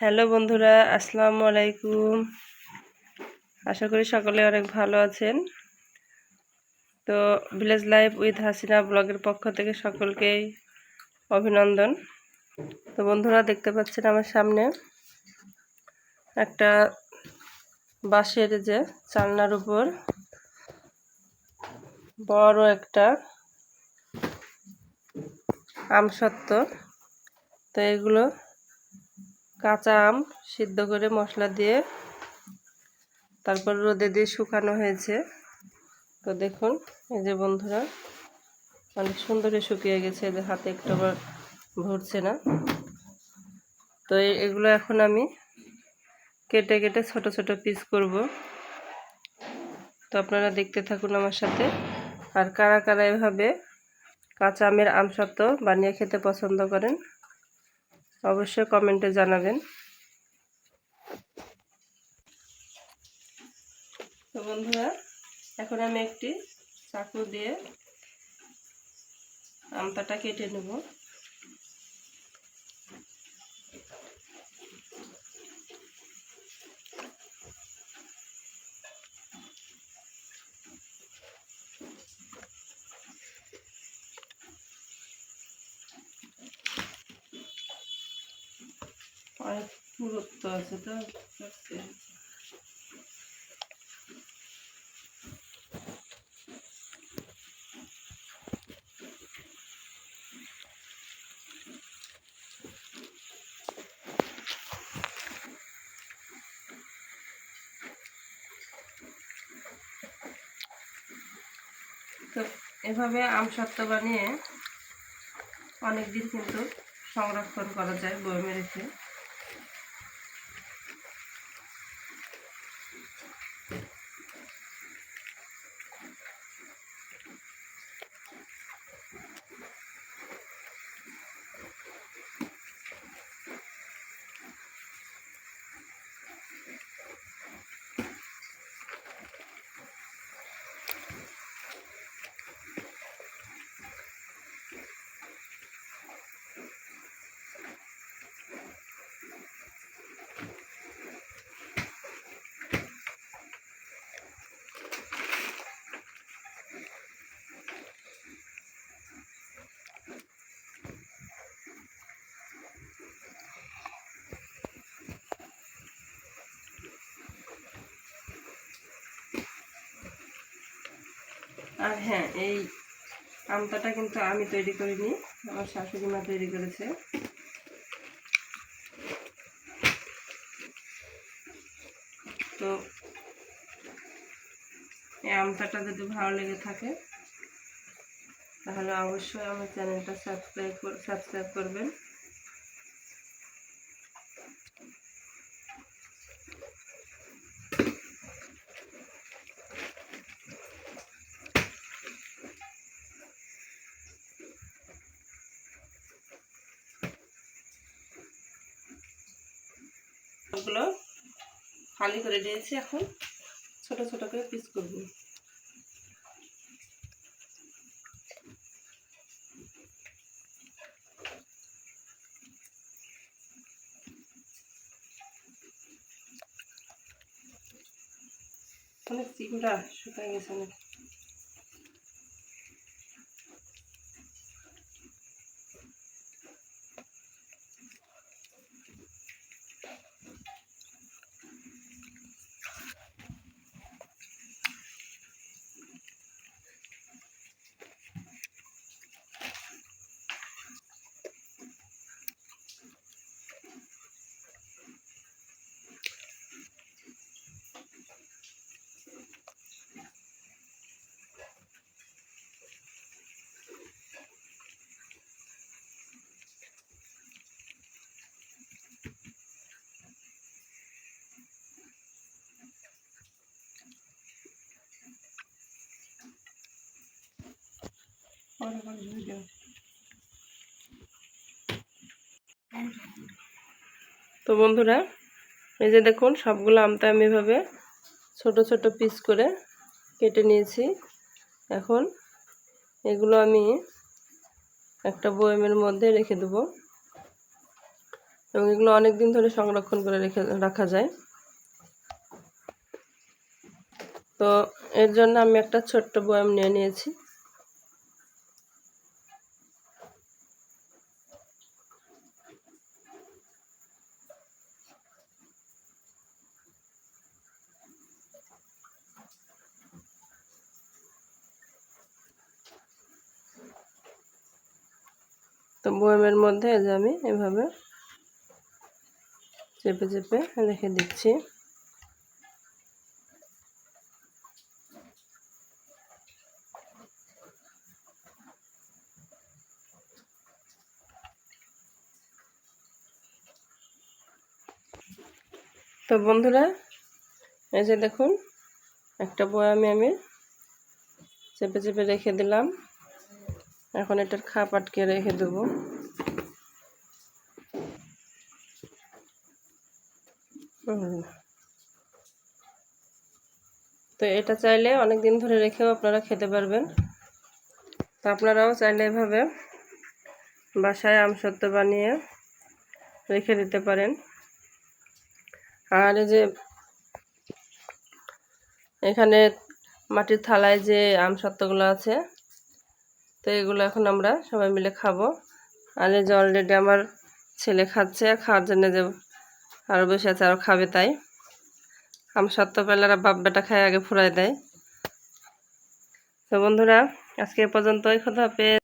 Hello বন্ধুরা, আসসালামু আলাইকুম। আশা করি সকলে অনেক ভালো আছেন। তো ভিলেজ লাইফ উইথ হাসিনা ব্লগের পক্ষ থেকে সকলকেই অভিনন্দন। তো বন্ধুরা, দেখতে পাচ্ছেন আমার সামনে একটা বাঁশের যে চালনার উপর বড় একটা আমসত্ত্ব। তো এগুলো কাঁচা আম সিদ্ধ করে মশলা দিয়ে তারপর রোদে দিয়ে শুকানো হয়েছে। তো দেখুন, এই যে বন্ধুরা, অনেক সুন্দরে শুকিয়ে গেছে এদের হাতে একটু আবার ভরছে না। তো এগুলো এখন আমি কেটে কেটে ছোট ছোট পিস করব। তো আপনারা দেখতে থাকুন আমার সাথে। আর কারা কারা এভাবে কাঁচা আমের আমসত্ত্ব বানিয়ে খেতে পছন্দ করেন অবশ্যই কমেন্টে জানাবেন। তো বন্ধুরা এখন আমি একটি চাকু দিয়ে আমতাটা কেটে নেব। অনেক পুরুত্ব আছে তো এভাবে আম সত্ত্ব বানিয়ে অনেক দিন কিন্তু সংরক্ষণ করা যায় বয়মে রেখে আর হ্যাঁ এই আমতাটা কিন্তু আমি তৈরি করিনি, আমার শাশুড়ি মা তৈরি করেছে। তো এই আমতাটা যদি ভালো লেগে থাকে, তাহলে অবশ্যই আমার চ্যানেলটা সাবস্ক্রাইব সাবস্ক্রাইব করবেন। ওগুলো খালি করে দিয়েছি এখন। ছোট ছোট করে পিস করব। অনেক চিংড়া শুকায় গেছে অনেক। তো বন্ধুরা, এই যে দেখুন, সবগুলো আমটা আমি এভাবে ছোট ছোট পিস করে কেটে নিয়েছি। এখন এগুলো আমি একটা বয়মের মধ্যে রেখে দেব। এবং এগুলো অনেক দিন ধরে সংরক্ষণ করে রেখে, রাখা যায়। তো এর জন্য আমি একটা ছোট্ট বয়াম নিয়ে নিয়েছি। তো বয়ামের মধ্যে এই যে আমি এভাবে চেপে চেপে রেখে দিচ্ছি। তো বন্ধুরা, এই যে দেখুন, একটা বয়ামে আমি চেপে চেপে রেখে দিলাম। এখন এটার খাপ আটকে রেখে দেবো। তো এটা চাইলে অনেক দিন ধরে রেখেও আপনারা খেতে পারবেন। তো আপনারাও চাইলে এভাবে বাসায় আমসত্ব বানিয়ে রেখে দিতে পারেন। আর যে এখানে মাটির থালায় যে আমসত্ত্বগুলো আছে তো এগুলো এখন আমরা সবাই মিলে খাব। আর এই যে অলরেডি আমার ছেলে খাচ্ছে, খাওয়ার জন্য যে আরও বসে আছে আরও খাবে তাই। আমার সত্য পেলারা বাপ বেটা খায়, আগে ফুরাই দেয়। তো বন্ধুরা, আজকে পর্যন্তই কথা পেয়ে